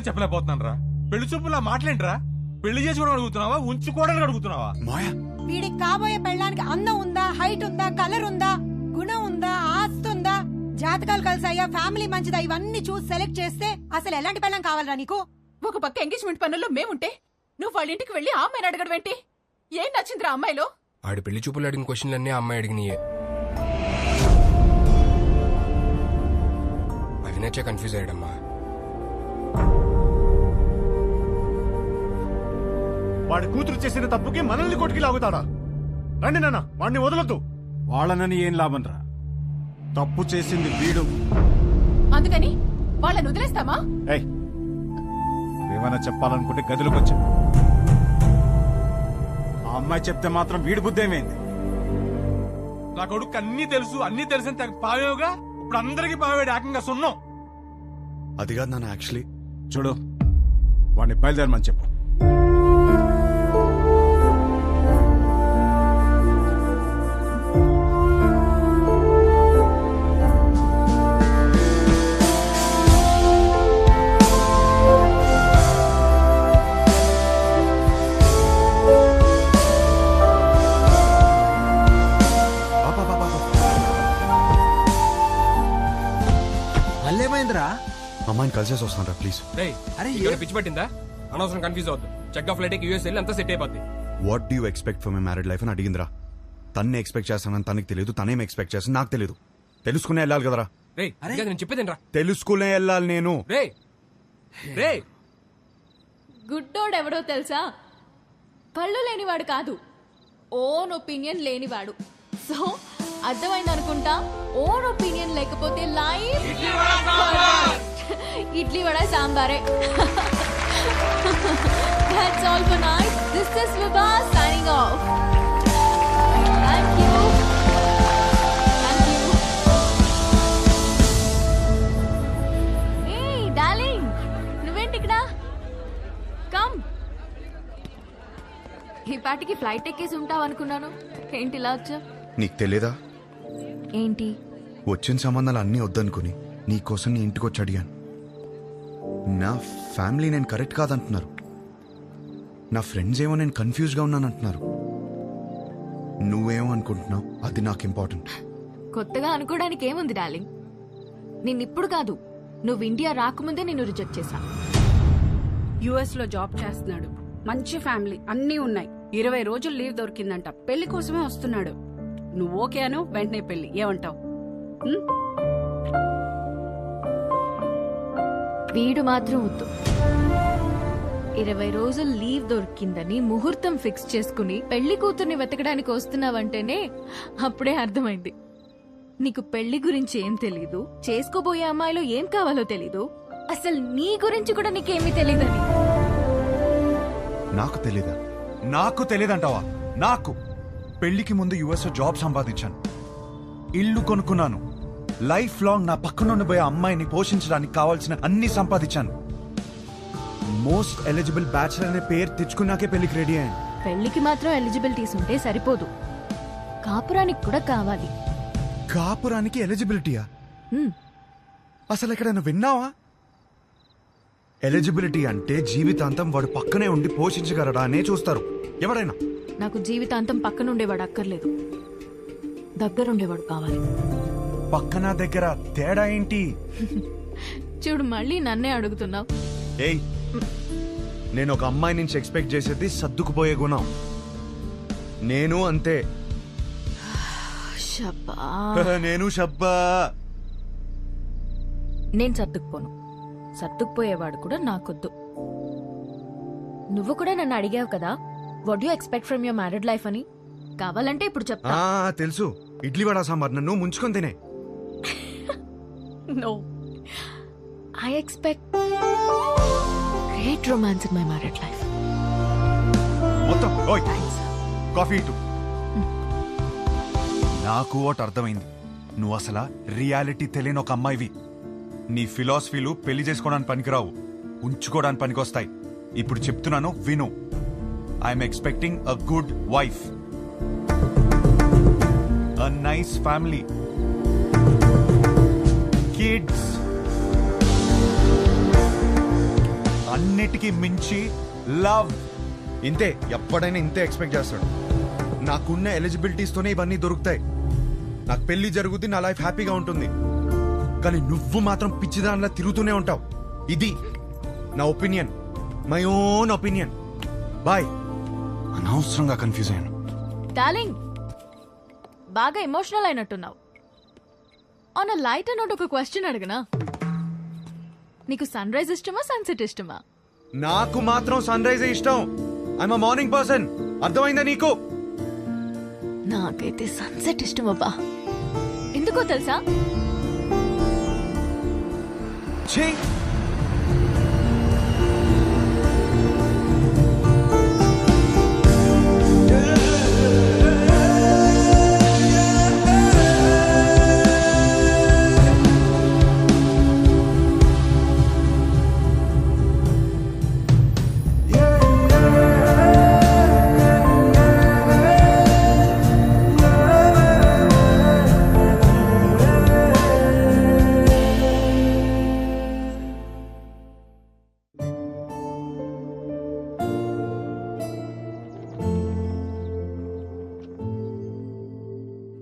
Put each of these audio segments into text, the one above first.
నేనే చెప్పలేకపోతున్నాను రా పెళ్ళి చూపులా మాట్లాడరా పెళ్ళి చేసుకోవడం అడుగుతున్నావా? ఉంచుకోవడానికి అడుగుతున్నావా? మాయా. వీడికి కాబోయే పెళ్ళానికి అందం ఉందా? హైట్ ఉందా? కలర్ ఉందా? గుణం ఉందా? ఆస్తి ఉందా? జాతకాలు కలిసాయా? ఫ్యామిలీ మంచిదా? ఇవన్నీ చూసి సెలెక్ట్ చేస్తే అసలు ఎలాంటి పెళ్ళం కావాలరా నీకు? ఒక పక్క ఎంగేజ్మెంట్ పనుల్లో మేముంటే నువ్వు వాళ్ళ ఇంటికి వెళ్ళి ఆ అమ్మాయిని అడగడం ఏంటి? ఏం నచ్చిందిరా అమ్మాయిలో? ఆడి పెళ్ళి చూపులు అడిగిన క్వశ్చన్లన్నీ ఆ అమ్మాయి అడిగినాయే. అవి నచ్చే కన్ఫ్యూజ్ అయ్యాడమ్మా. వాడి కూతురు చేసిన తప్పుకి మనల్ని కొట్టుకి లాగుతాడా? రండి నాన్న వాడిని వదలొద్దు. వాళ్ళనని ఏం లాభం రా తప్పు చేసింది వీడు. అందుకని వాళ్ళని వదిలేస్తామా? ఏయ్ ఏమైనా చెప్పాలనుకుంటే గదిలోకి వచ్చా. ఆ అమ్మాయి చెప్తే మాత్రం వీడి బుద్ధి ఏమైంది? నా కొడుకు అన్ని తెలుసు అన్ని తెలిసిన తెగ పావేవుగా? ఇప్పుడు అందరికి పావేడు ఏకంగా సున్నం. అది కాదు నాన్న యాక్చువల్లీ చూడు వాడిని బయలుదేరమని చెప్పు. కలిసేసి వస్తాను ప్లీజ్ రేయ్ అరే ఇక్కడ పిచ్చి పట్టిందా? అనవసరం కన్ఫ్యూజ్ అవద్దు. చెక్ ఆఫ్ ఫ్లైట్ యూఎస్ వెళ్ళి అంతా సెట్ అయిపోద్ది. What do expect for my married life అని అడిగిందిరా. తన్నే ఎక్స్పెక్ట్ చేస్తానని తనకి తెలియదు తనేం ఎక్స్పెక్ట్ చేస్తాను నాకు తెలియదు. తెలుసుకునే వెళ్ళాలి కదరా. రేయ్ ఇంకా నేను చెప్పేదేంట్రా? తెలుసుకునే వెళ్ళాలి నేను. రే రే గుడ్డోడెవడో తెలుసా? పళ్ళు లేనివాడు కాదు. ఓన్ ఒపీనియన్ లేనివాడు. సో అర్థమైంది అనుకుంటా ఓన్ ఒపీనియన్ లేకపోతే లైఫ్ ఇడ్లీ వడ సాంబారే That's all for night. This is Vibha signing off. Thank you. Thank you. Hey, darling. నువ్వేంటి ఇక్కడ కమ్ ఈ పాటికి ఫ్లైట్ ఎక్కేసి ఉంటావు అనుకున్నాను ఏంటి ఇలా వచ్చా నీకు తెలియదా ఏంటి వచ్చిన సంబంధాలు అన్నీ వద్దనుకుని నీ కోసం నీ ఇంటికి వచ్చి అడిగాను నా ఫ్యామిలీ నేను కరెక్ట్ కాదంటున్నారు. నా ఫ్రెండ్స్ ఏమో నేను కన్ఫ్యూజ్గా ఉన్నానంటున్నారు. నువ్వేమో అనుకుంటున్నావు అది నాకు ఇంపార్టెంట్. కొత్తగా అనుకోవడానికి ఏముంది డార్లింగ్? నిన్నిప్పుడు కాదు నువ్వు ఇండియా రాకముందే నిన్ను రిజెక్ట్ చేశా. యుఎస్లో జాబ్ చేస్తున్నాడు. మంచి ఫ్యామిలీ అన్నీ ఉన్నాయి. ఇరవై రోజులు లీవ్ దొరికిందంట. పెళ్ళి కోసమే వస్తున్నాడు. నువ్వు ఓకే అను వెంటనే పెళ్ళి. ఏమంటావు? వీడు మాత్రం వద్దు. ఇరవై రోజులు లీవ్ దొరికిందని ముహూర్తం ఫిక్స్ చేసుకుని పెళ్ళి కూతుర్ని వెతకడానికి వస్తున్నావంటేనే అప్పుడే అర్థమైంది. నీకు పెళ్ళి గురించి ఏం తెలీదు? చేసుకోబోయే అమ్మాయిలో ఏం కావాలో తెలీదు? అసలు నీ గురించి కూడా నీకేమీ తెలియదని నాకు తెలీదా? నాకు తెలియదంటావా నాకు! పెళ్ళికి ముందు యుఎస్ జాబ్ సంపాదించాను. ఇల్లు కొనుక్కున్నాను. లైఫ్ లాంగ్ నా పక్కనుండి పోయే అమ్మాయిని పోషించడానికి కావాల్సిన అన్ని సంపాదించాను. మోస్ట్ ఎలిజిబుల్ బ్యాచులర్ అనే పేరు తెచ్చుకున్నాకే పెళ్ళికి రెడీ అయ్యాను. పెళ్ళికి మాత్రం ఎలిజిబిలిటీస్ ఉంటే సరిపోదు. కాపురానికి కూడా కావాలి. కాపురానికి ఎలిజిబిలిటీయా. అసలు ఎక్కడైనా విన్నావా? ఎలిజిబిలిటీ అంటే జీవితాంతం వాడు పక్కనే ఉండి పోషించగలడా అనే చూస్తారు. ఎవరైనా? నాకు జీవితాంతం పక్కనుండేవాడు అక్కర్లేదు. దగ్గరుండేవాడు కావాలి. పక్కన దగ్గర తేడా ఏంటి? చూడు మళ్ళీ నన్నే అడుగుతున్నావు. ఏయ్ నేను ఒక అమ్మాయి నుంచి ఎక్స్పెక్ట్ చేసేది సర్దుకుపోయే గుణం. నేను అంతే. నేను షబ్బా. నేను సర్దుకుపోను. సర్దుకుపోయేవాడు కూడా నాకొద్దు. నువ్వు కూడా నన్ను అడిగావు కదా what you expect from your married life అని? కావాలంటే ఇప్పుడు చెప్తా. తెలుసు. ఇడ్లీ వడ సాంబార్ నన్ను ముంచుకొని తినే. No I expect great romance in my married life మొత్తం. ఓయ్. థ్యాంక్స్ కాఫీ ఇటు. నాకు ఒకటి అర్థమైంది. నువ్వు అసలు రియాలిటీ తెలియని ఒక అమ్మాయివి. నీ ఫిలాసఫీలు పెళ్ళి చేసుకోవడానికి పనికిరావు. ఉంచుకోవడానికి పనికొస్తాయి. ఇప్పుడు చెప్తున్నాను విను. I'm expecting a good wife a nice family kids అన్నిటికీ మించి లవ్. ఇంతే ఎప్పుడైనా ఇంతే ఎక్స్పెక్ట్ చేస్తాడు. నాకున్న ఎలిజిబిలిటీస్ తోనే ఇవన్నీ దొరుకుతాయి. నాకు పెళ్ళి జరుగుద్ది నా లైఫ్ హ్యాపీగా ఉంటుంది. కానీ నువ్వు మాత్రం పిచ్చిదానిలా తిరుగుతూనే ఉంటావు. ఇది నా opinion. My own opinion. Bye. అనవసరంగా కన్ఫ్యూజ్ అయ్యాను. డార్లింగ్ బాగా ఎమోషనల్ అయినట్టున్నావు. ఆన్ లైట్ నోట్ ఒక క్వశ్చన్ అడగనా? నీకు సన్ రైజ్ ఇష్టమా సన్సెట్ ఇష్టమా? నాకు మాత్రం సన్ రైజ్ ఇష్టం. ఐఎమ్ మార్నింగ్ పర్సన్ అర్థమైందా నీకు? నాకైతే సన్సెట్ ఇష్టం అబ్బా. ఎందుకో తెలుసా?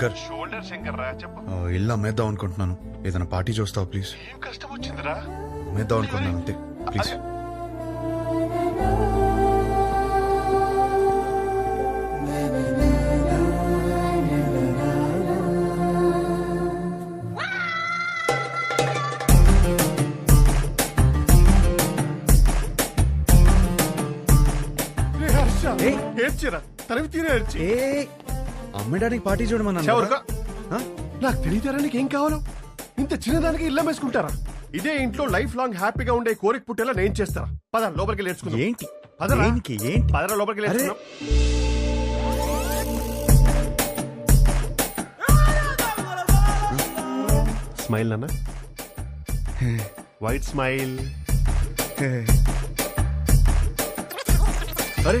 శంకర్. షోల్డర్ శంకర్ రా చెప్పు. ఆ, ఇల్లు అమ్మేద్దాం అనుకుంటున్నాను. ఏదైనా పార్టీ చూస్తావు ప్లీజ్ ఏం కష్టం వచ్చిందిరా? అమ్మేద్దాం అనుకుంటున్నాను అంతే. ప్లీజ్ ఏడ్చిరా? తరివి తీరే ఏడ్చి. ఏ అమ్మడానికి పార్టీ చూడమన్నా. నాకు తెలియతారా నీకు ఏం కావాలో? ఇంత చిన్నదానికి ఇల్లం వేసుకుంటారా? ఇదే ఇంట్లో లైఫ్ లాంగ్ హ్యాపీగా ఉండే కోరిక పుట్టేలా నేను చేస్తారా పద లోపలికి నేర్చుకుందాం ఏంటి? పదరా. దేనికి? ఏంటి? పదరా లోపలికి. నేర్చుకుందాం స్మైల్ నాన్న. White smile. అరే!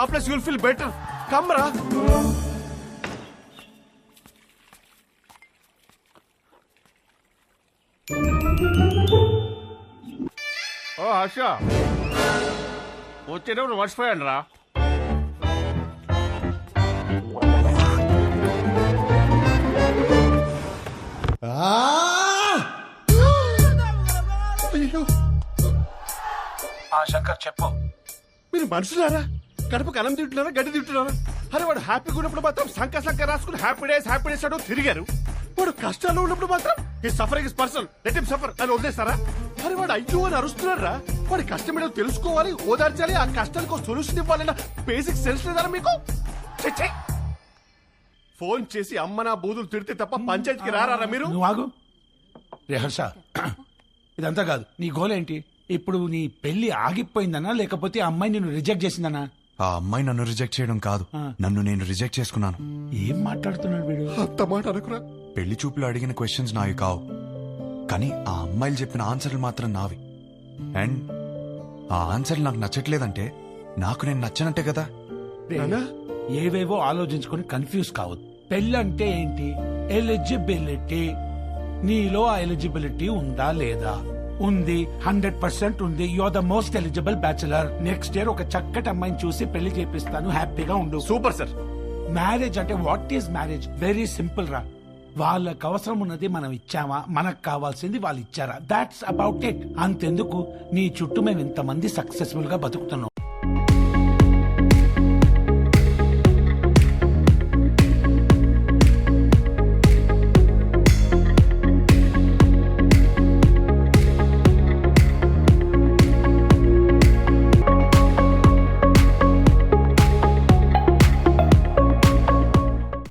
Topless you will feel better come రా ఓ హర్ష. వచ్చేటప్పుడు మర్చిపోయాను రా. శంకర్ చెప్పు. మీరు మనుషులారా? కడుపు కలం తింటున్నారా గడ్డి తింటున్నారా? అరే వాడు హ్యాపీగా ఉన్నప్పుడు మాత్రం సంక సంక రాసుకుని హ్యాపీ డేస్ హ్యాపీ డేస్ అంటూ తిరిగారు. వాడు కష్టాల్లో ఉన్నప్పుడు మాత్రం ఈ suffering is person let him suffer అని వదిలేస్తారా? అరే వాడు అయ్యో అని అరుస్తున్నారా వాడి కష్టం ఏంటో తెలుసుకోవాలి ఓదార్చాలి ఆ కష్టానికి సొల్యూషన్ ఇవ్వాలన్న బేసిక్ సెన్స్ లేదారా మీకు? ఫోన్ చేసి అమ్మ నా బూదులు తిడితే తప్ప పంచాయతీకి రారా మీరు? నువ్వు ఆగు. రే హర్ష ఇదంతా కాదు. నీ గోల్ ఏంటి ఇప్పుడు నీ పెళ్ళి ఆగిపోయిందనా లేకపోతే ఆ అమ్మాయి నిన్ను రిజెక్ట్ చేసిందనా? ఆ అమ్మాయి నన్ను రిజెక్ట్ చేయడం కాదు. నన్ను నేను రిజెక్ట్ చేసుకున్నాను. ఏం మాట్లాడుతున్నాడు వీడు? అంత మాట అనుకురా. పెళ్ళి చూపులు అడిగిన క్వశ్చన్స్ నావి కావు. కానీ ఆ అమ్మాయిలు చెప్పిన ఆన్సర్లు మాత్రం నావి. అండ్ ఆ ఆన్సర్లు నాకు నచ్చట్లేదంటే నాకు నేను నచ్చనట్టే కదా? ఏవేవో ఆలోచించుకొని కన్ఫ్యూజ్ కావద్దు. పెళ్ళంటే ఏంటి? ఎలిజిబిలిటీ నీలో ఆ ఎలిజిబిలిటీ ఉందా లేదా? ఉంది హండ్రెడ్ పర్సెంట్ ఉంది. You are the most eligible bachelor next year ఒక చక్కటి అమ్మాయిని చూసి పెళ్ళి చేపిస్తాను. హ్యాపీగా ఉండు. సూపర్ సార్ మ్యారేజ్ అంటే what is marriage very simple రా. వాళ్ళకి అవసరం ఉన్నది మనం ఇచ్చామా? మనకు కావాల్సింది వాళ్ళు ఇచ్చారా? దాట్స్ అబౌట్ ఇట్ అంతెందుకు? నీ చుట్టూ మేము ఇంతమంది సక్సెస్ఫుల్గా బతుకుతున్నాం.